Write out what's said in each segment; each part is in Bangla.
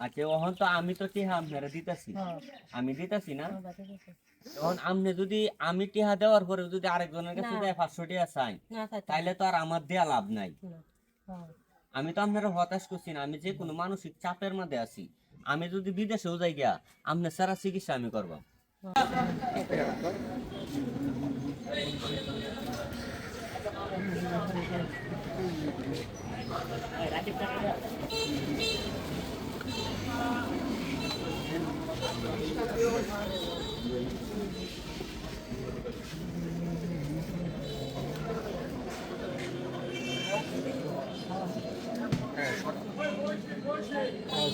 আচ্ছা ওহন তো আমি তো টিহা আপনারা দিতাছি। হ্যাঁ। আমি দিতাছি না। আমার তখন আপনি যদি আমি টিহা দেওয়ার পরে যদি আরেকজনের কাছে দেয় পাঁচশো টিহা চাই তাইলে তো আর আমার দেয়া লাভ নাই। হ্যাঁ। আমি তো আপনারা হতাশ করছি না আমি যে কোনো মানসিক চাপের মধ্যে আছি। আমি যদি বিদেশেও যাই গিয়া আপনার সারা চিকিৎসা আমি করব।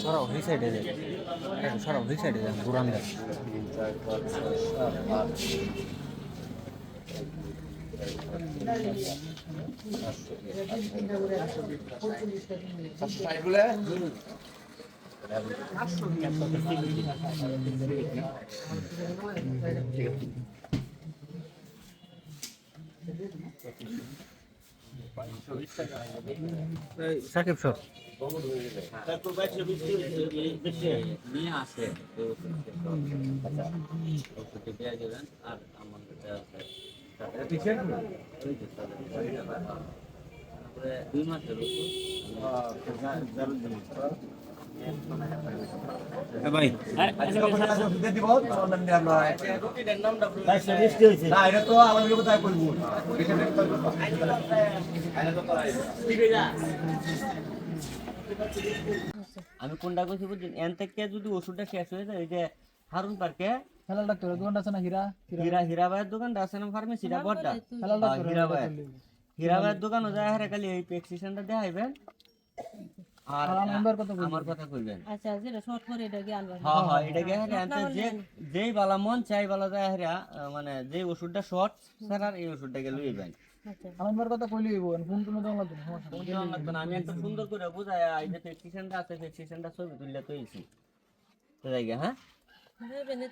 সরাও এই সাইডে যাই সরাও এই সাইডে যান ঘুরান দেন এই, সাকিব সর নিয়ে আসে আর আমার দুই মাসের ভাই। আমি কোনটা করছি বুঝছেন? এন থেকে যদি ওষুধটা শেষ হয়ে যায় ওই যে হারুন পার্কে হেলাল ডাক্তারের দোকানটা আছে না হীরা? হীরা হীরা ভাইয়ের দোকানটা আছে না ফার্মেসিটা বড়টা? হেলাল হ্যাঁ, ডাক্তার হীরা ভাই হীরা ভাইয়ের দোকানও যায় হারে খালি এই প্রেসক্রিপশনটা দেখাইবেন। আর কথা আমার কথা কইবেন আচ্ছা যেটা শর্ট করে এটা গিয়ে আনবা হ্যাঁ হ্যাঁ এটা গে যে যেই বালা মন চাই বালা যায় হারে মানে যে ওষুধটা শর্ট স্যার আর এই ওষুধটা গে লইবেন আচ্ছা। আমার কথা কইলি হইব ফোন তুমি দেওয়া লাগবে সমস্যা নেই। কোন দেওয়ার লাগবে না, আমি একটা সুন্দর করে বুঝাই এই যে প্রেসক্রিপশনটা আছে প্রেসক্রিপশনটা ছবি তুললে তৈছি তো যাই হ্যাঁ?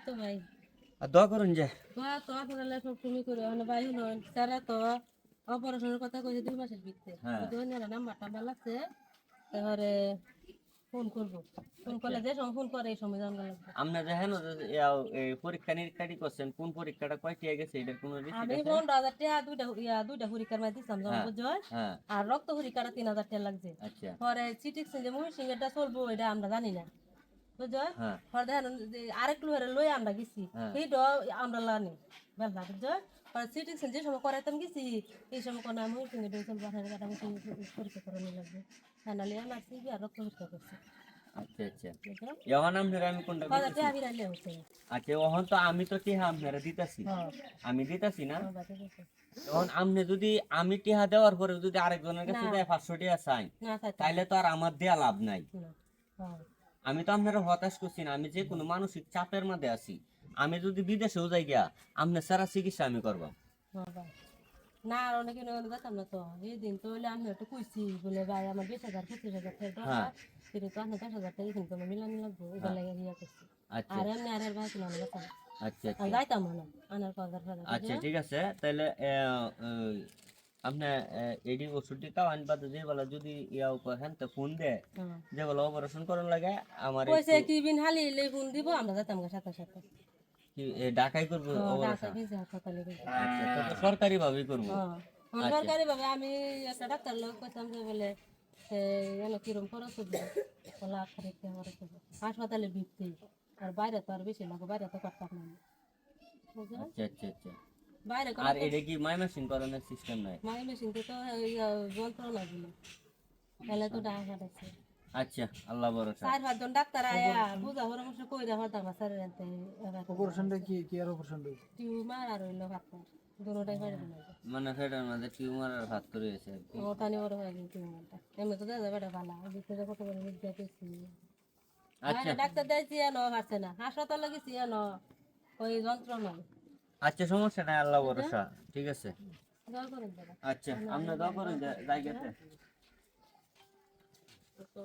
তো ভাই। আর দোয়া করুন যে। বা তো আপনারা সব তুমি করে মানে ভাই তারা তো অপারেশনের কথা কইছে দুই মাসের ভিতরে হ্যাঁ। নাম্বার টাম্বার লাগছে তারপরে ফোন করব। ফোন করলে যে সময় ফোন করে এই সময় জানতে লাগবে আপনি দেখেন এই পরীক্ষা নিরীক্ষাটি করছেন কোন পরীক্ষাটা গেছে এটার কোনো আমি টাকা দুইটা ইয়া দুইটা পরীক্ষার জমা হ্যাঁ। হ্যাঁ। আর রক্ত পরীক্ষাটা তিন হাজার টাকা লাগছে। আচ্ছা। পরে যে এটা চলবো এটা আমরা জানি না। হ্যাঁ। পরে দেখেন আরেক লোহের লই আমরা গেছি। সেইটা আমরা লানি। বেলা পরে যে সময় করাইতাম গেছি এই সময় কোনো এটা চলবো আপনার কাটা পরীক্ষা লাগবে হ্যাঁ আমার সিবি আর রক্ত পরীক্ষা করছে আচ্ছা আচ্ছা। বুঝছ এখন আপনারা আমি কোনটা আচ্ছা তো আমি তো টিহা আপনারা দিতাছি। হ্যাঁ। আমি দিতাছি না? আমার তখন আপনি যদি আমি টিহা দেওয়ার পরে যদি আরেকজনের কাছে। দেয় পাঁচশো টিহা চাই তাইলে তো আর আমার দেয়া লাভ নাই। হ্যাঁ। আমি তো আপনারা হতাশ করছি না আমি যে কোনো মানসিক চাপের মধ্যে আছি। আমি যদি বিদেশেও যাই গিয়া আপনার সারা চিকিৎসা আমি করব হ্যাঁ। না আর অনেকে নয় না তো এই দিন তো আমি একটু কইছি বলে ভাই আমার বিশ হাজার পঁচিশ হাজার টাকা হ্যাঁ। দরকার কিন্তু তো আপনার দশ হাজার টাকা কিন্তু আমার মিলানি লাগবো এটা লাগে ইয়া করছি। আচ্ছা। আর এমনি আর এর ভাই ছিল যেতাম আচ্ছা আচ্ছা। যাইতাম না আনার পাওয়ার ফাদার আচ্ছা ঠিক আছে। তাহলে আপনি এডি ওষুধটি খাওয়ান বা যে বলা যদি ইয়াও করেন তো ফোন দে। হ্যাঁ। যে বলা অপারেশন করার লাগে আমার কইছে কি বিন হালি লে ফোন দিব আমরা যেতাম গা সাথে সাথে। কি- ডাকাই করব? আচ্ছা সরকারি ভাবেই করব? সরকারি ভাবে আমি একটা ডাক্তার লোক কইতাম যে বলে এলো কিরম বলে আট তারিখ খরচ হবে হাসপাতালে ভিত্তি আর বাইরে তো আর বেশি লাগবে বাইরে তো করতাম না আচ্ছা আচ্ছা আচ্ছা। বাইরে আর এটা কি মাই মেশিন করানোর সিস্টেম নাই? মাই মেশিন তো তো যন্ত্রণা দিল। তাহলে তো ডাক্তার আছে আচ্ছা আল্লাহ ভরসা। চার পাঁচজন ডাক্তার আয়া বুঝা পরামর্শ কই হতাম স্যার এতে অপারেশনটা কি কি আর অপারেশন টিউমার আর হইল দুটোটাই করে মানে ফেটার মাঝে টিউমার আর হাত করে কি। বড় হয়ে গেল টিউমারটা। এমনি তো দেখা বেটা ভালো ভিতরে কত বড় দিয়েছি আচ্ছা। ডাক্তার দিয়েছি এনো হাসছে না। হাসপাতালে গেছি এনো ওই যন্ত্রণা। আচ্ছা সমস্যা নাই আল্লাহ ভরসা। ঠিক আছে। দাদা আচ্ছা দোয়া করেন জায়গাতে তো